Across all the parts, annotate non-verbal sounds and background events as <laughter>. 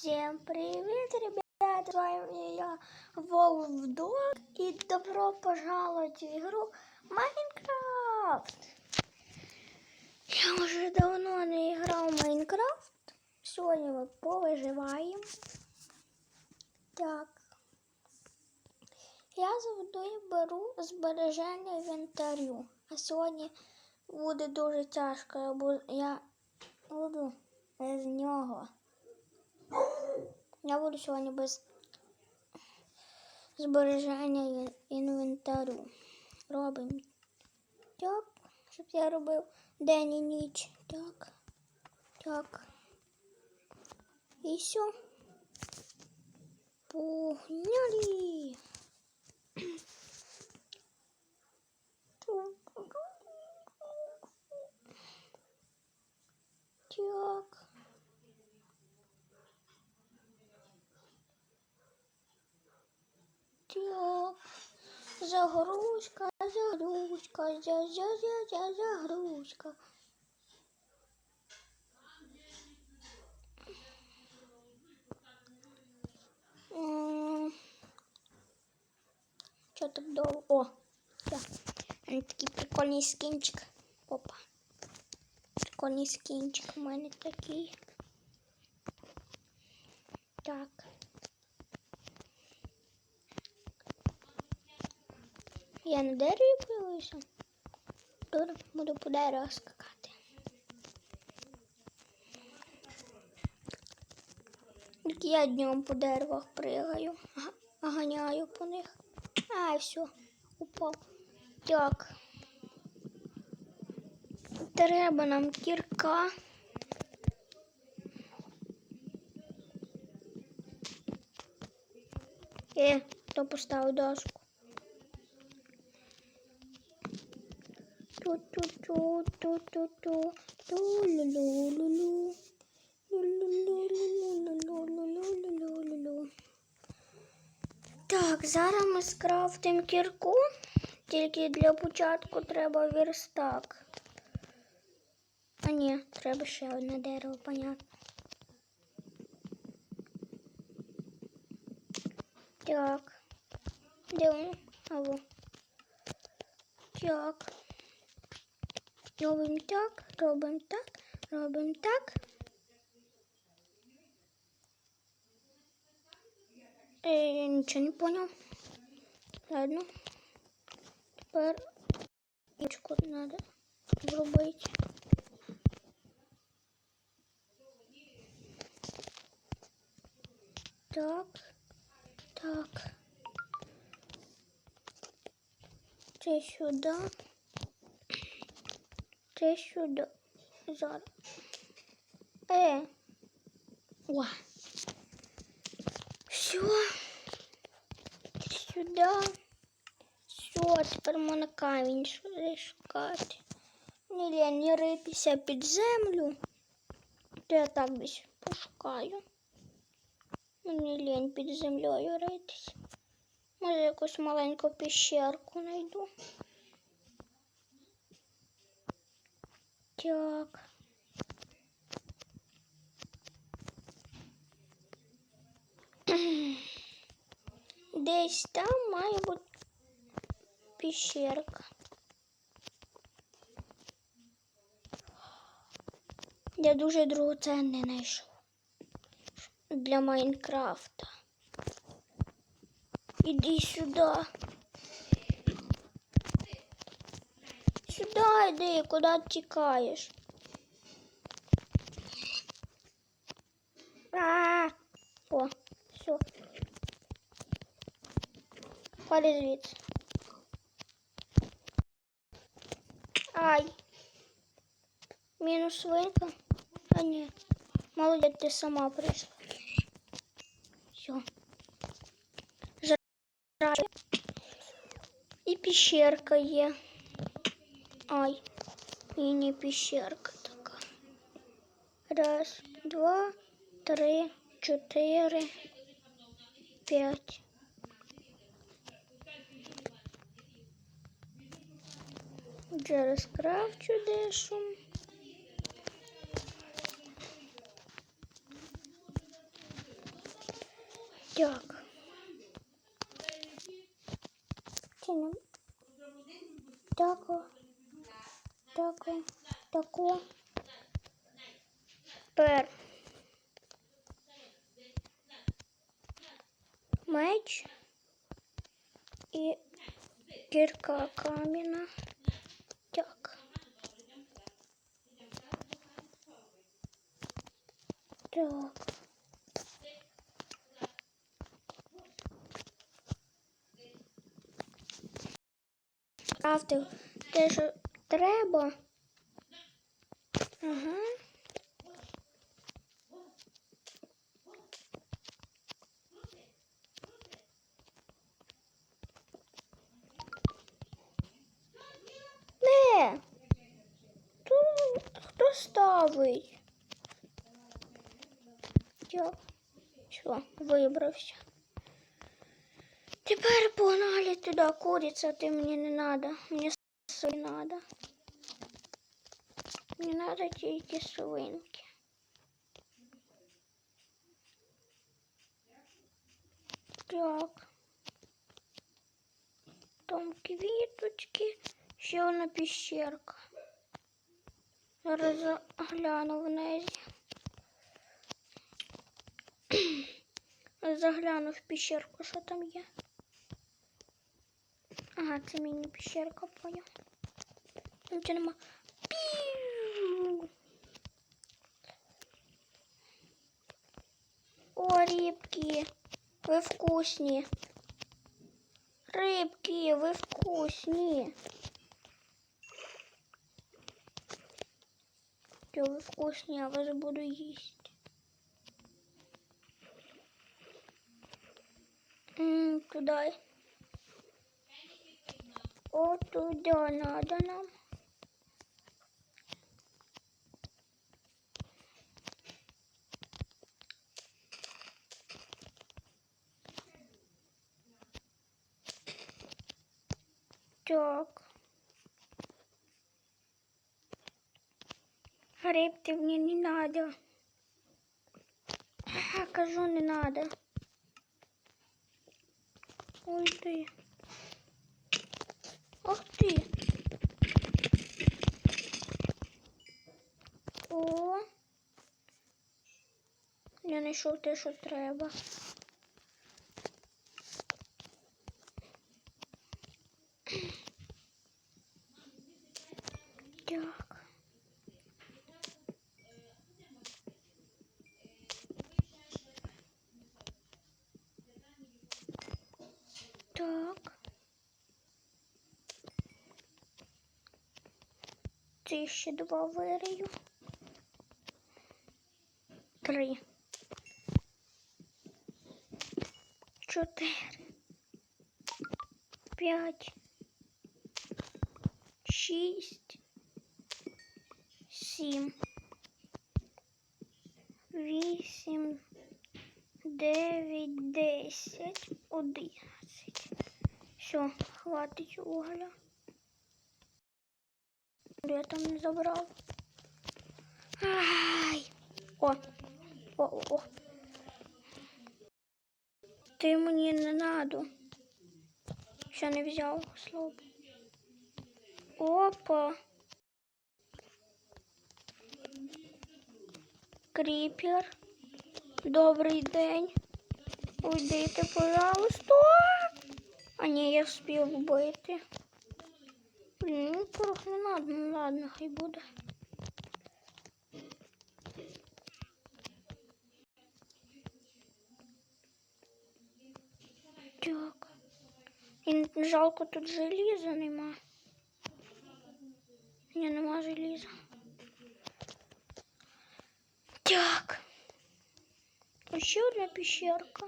Всем привет, ребята! С вами я, Волвдог, и добро пожаловать в игру Майнкрафт! Я уже давно не играл в Майнкрафт. Сегодня мы повыживаем. Так. Я завжди беру збереження інвентарю. А сьогодні буде дуже тяжко. Я буду, я буду без нього. Я буду сьогодні без збереження ін- інвентарю. Робимо так, щоб я робив день і ніч. Так. Так. І все. Погнали! Так. Так. Загрузка, загрузка, за за за за загрузка. Чо так довго? О, мене такий прикольний скінчик. Опа. Прикольний скінчик у мене такий. Так. Я на дереві появився. Добре, буду по дереву скакати. Тільки я днем по деревах пригаю, га- ганяю по них. А, все, упав. Так. Треба нам кірка. Е, хто поставив дошку? Так, зараз ми скрафтимо кірку. Тільки для початку треба верстак. А ні, треба ще одне дерево, понятно. Так. Де воно? Так. Робимо так, робимо так, робимо так. Е, я нічого не понял. Ладно. Тепер ячку треба зробити. Так, так. Це сюди. Це сюди. Зараз. Е. О. Все. Сюди. Все, тепер можна камінь шукати. Не лень не ритися під землю. То я так десь пошукаю. Мені лень під землею ритись. Може якусь маленьку піщерку знайду. Так. <clears throat> Десь там має бути піщерка. Я дуже дорогоценне знайшов для Майнкрафта. Іди сюди. Сюди йди, куди ти тікаєш? А, о, все. Ходи звідси. Ай. Мінус свинка. А ні. Молодець, ти сама прийшла. Все. Жраю. І піщерка є. Ой, міні-піщерка така. Раз, два, три, чотири, п'ять. Вже розкравчу дешу. Так. Так. Тако. Тако. Тепер. Меч. І кірка кам'яна. Так. Так. Крафтив те, що треба. Ага. Не. Тут хто ставить? Я. Все, вибрався. Тепер погнали туди куриця, ти мені не надо. Свинки надо. Мені надо тільки свинки. Так. Там квіточки, ще одна піщерка. Зараз загляну вниз. <clears throat> Загляну в піщерку, що там є. Ага, це мені піщерка поняв. Чи нема. Піу! О, рибки, ви вкусні. Рибки, ви вкусні. Що ви вкусні, я вас буду їсти. М, Туди. О, туди надо нам. Так. Рыбки мне не надо. Я кажу, не надо. Ой ты. Ах ти. О. Я знайшов те, що треба. Так. Так. Це ще два вирію. Три. Чотири. П'ять. Шість. Сім. Вісім. Дев'ять, десять, одинадцять. Все, хватить угля. Я там не забрав. Ай! О! О, о. Ти мені не надо. Ще не взяв слово. Опа. Кріпер. Добрий день. Уйдите, пожалуйста. А ні, я спів вбити. Блін, ну порох не надо, ну ладно, хай буде. Так. І жалко тут желіза нема. Ні, нема желіза. Так. Ще одна пещерка.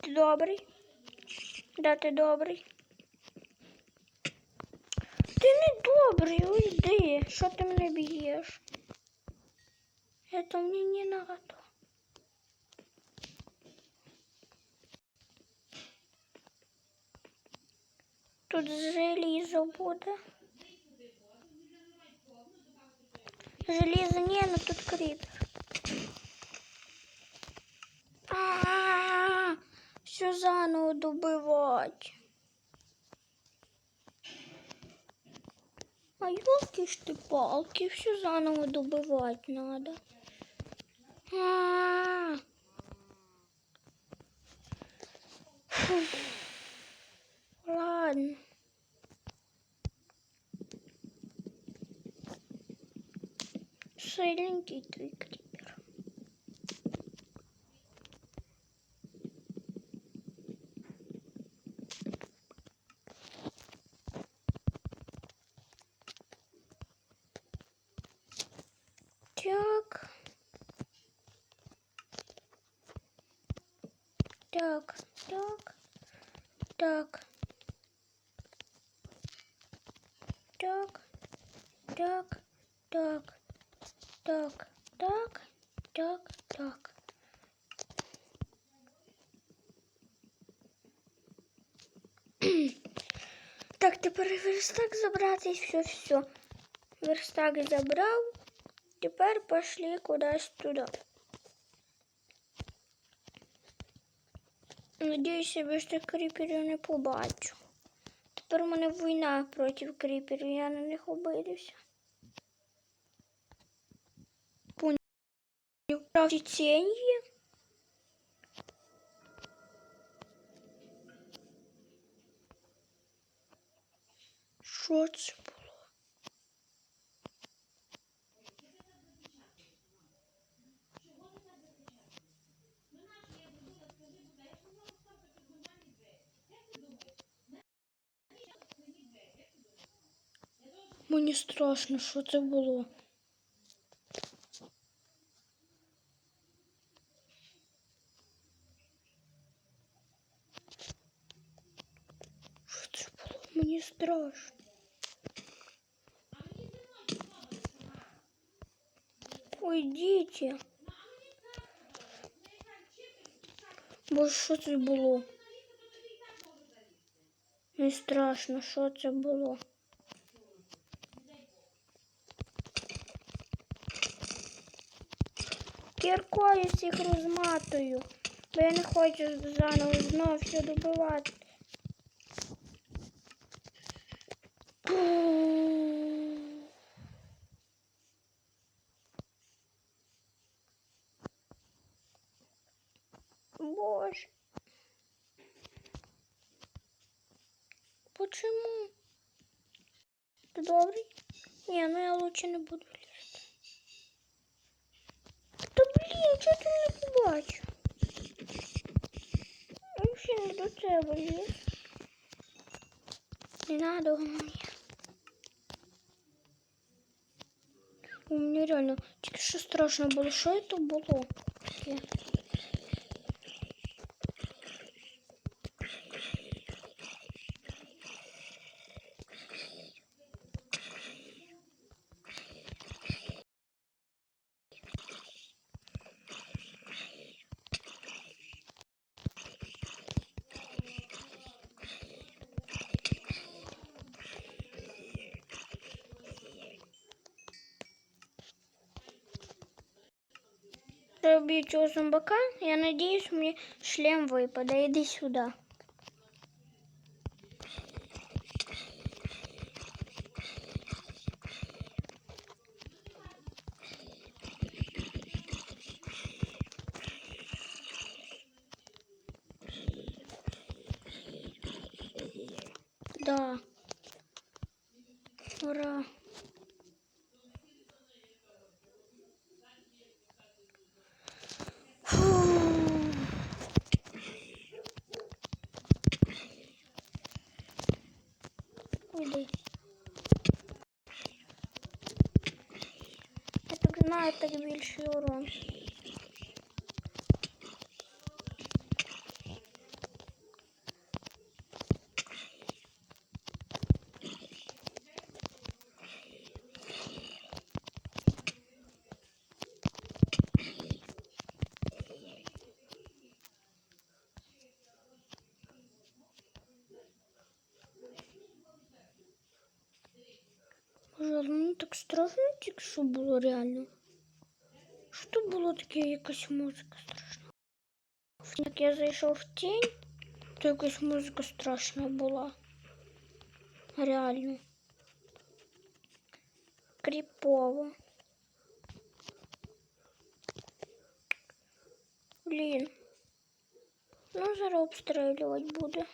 Ти добрий? Да, ти добрий. Ти не добрий, уйди. Що ти мене б'єш? Это мне не надо. Тут желізо буде. Железо, не, ну тут крипер. А, все заново добивать. А елки ж ты палки, все заново добывать надо. Lan. Söyleyin ki так, так, так, так, так, <clears throat> так. Тепер верстак забрати, все, все. Верстак забрав. Тепер пошли кудись туди. Надіюсь, я більше кріперів не побачу. Тепер у мене війна проти кріперів, я на них обидився. Правді тінь є? Що це було? Мені страшно, що це було. Уйдіть. Боже, що це було? Мені страшно, що це було. Кіркою всіх розматую, бо я не хочу заново знов все добивати. Боже. Почему? Ты добрый? Не, ну я лучше не буду лезть. Та блін, чого ти не побачу? Я ще не до тебе ліз. Не надо мені. У мене реально тільки що страшно було. Що це було? Убью цього зомбака. Я надеюсь, мне шлем выпадает. Иди сюда. Да. Ура. Фу. Уйди. Так більший урон. якась музика страшна? Як я зайшов в тінь, то якась музика страшна була. Реально. Кріпово. Блін. Ну, зараз обстрілювати буде.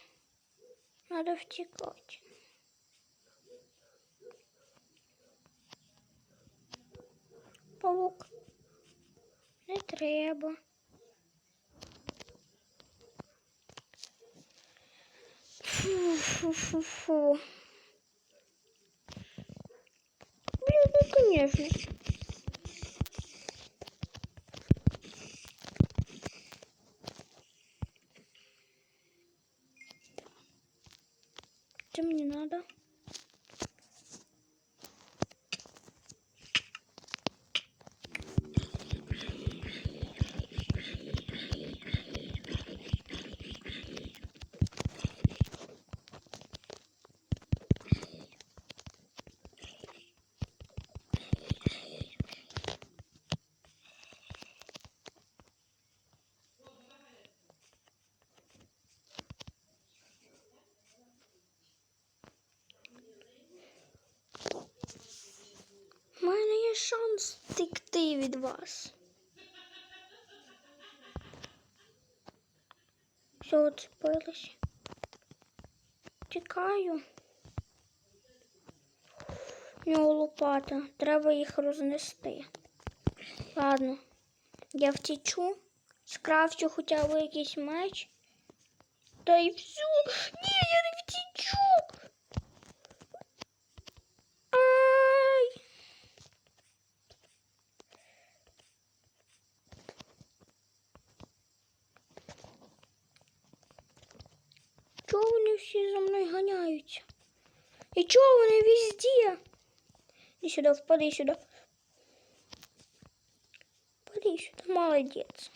Надо втікати. Павук. Не треба. Фу-фу-фу-фу. Блин, ну конечно. Что мне надо? У мене є шанс втекти від вас. Все, оцепилось. Тікаю. У нього лопата. Треба їх рознести. Ладно. Я втічу, скрафчу хоча б якийсь меч. Та й все. Ні, я не втічу. Ай! Чого вони всі за мною ганяються? І чого вони везде? Сюди, впади сюди. Впади сюди, молодець.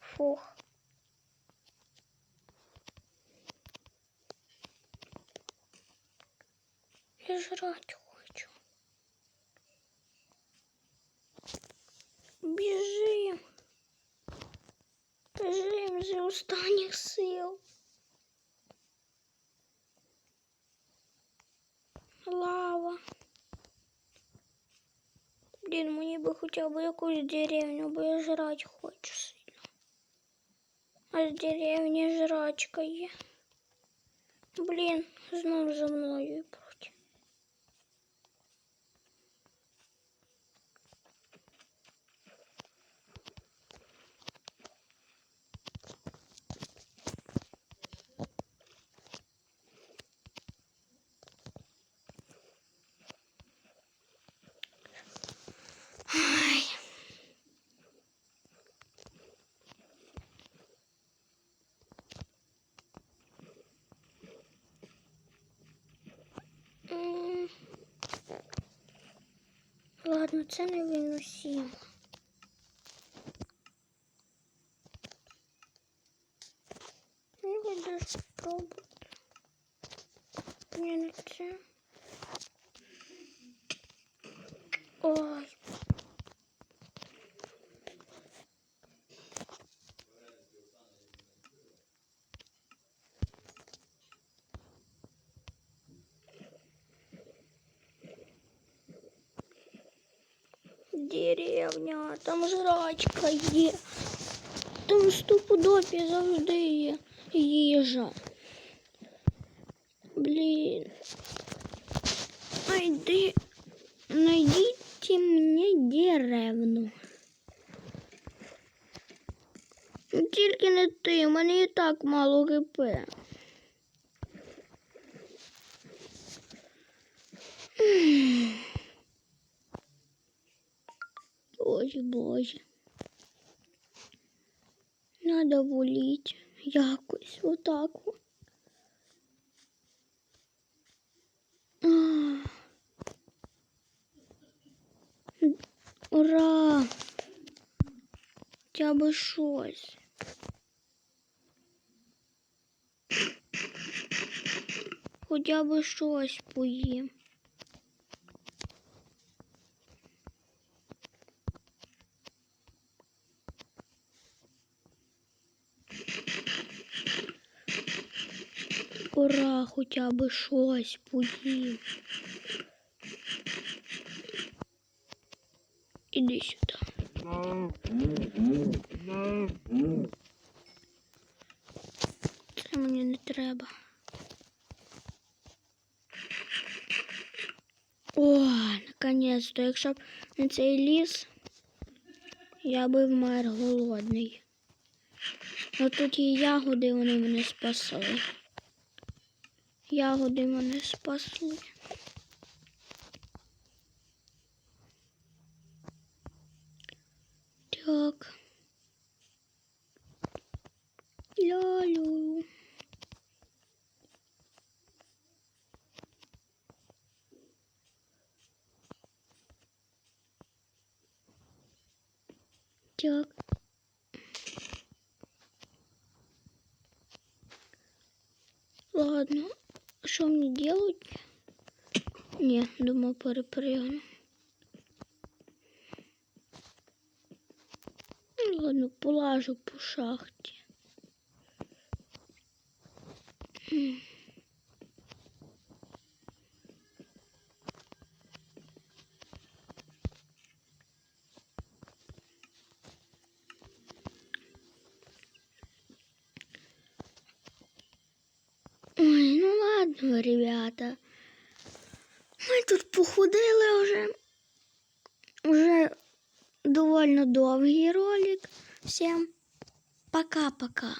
Фух. Я жрать би хоча б якусь деревню, бо я жрать хочу сильно. А з деревні жрачка є. Блін, знов за мною Ладно, це не виносимо. Я буду спробувати. Ні, не це. Ой. Деревня, там жрачка є. Там стопудові завжди є їжа. Блін. Найди, найдіть мені деревну. Ну, Тільки не ти, у мене і так мало ГП. Боже, боже. Надо воліть якось отак. Ура! Хоча би щось. Хоча би щось поїм. Ура, хоча би щось поїм. Іди сюди. Це мені не треба. О, наконець-то, якщо б не цей ліс, я би вмер голодний. Ну тут є ягоди, вони мене спасли. Ягоди мене спасли. Так. Лялю. Так. Ладно, что мне делать? Не, думаю, перепрыгну. Ну, Ладно, полажу по шахте. М. ну ладно, ребята. Ми тут походили вже. Уже довольно довгий ролик. Всем пока-пока.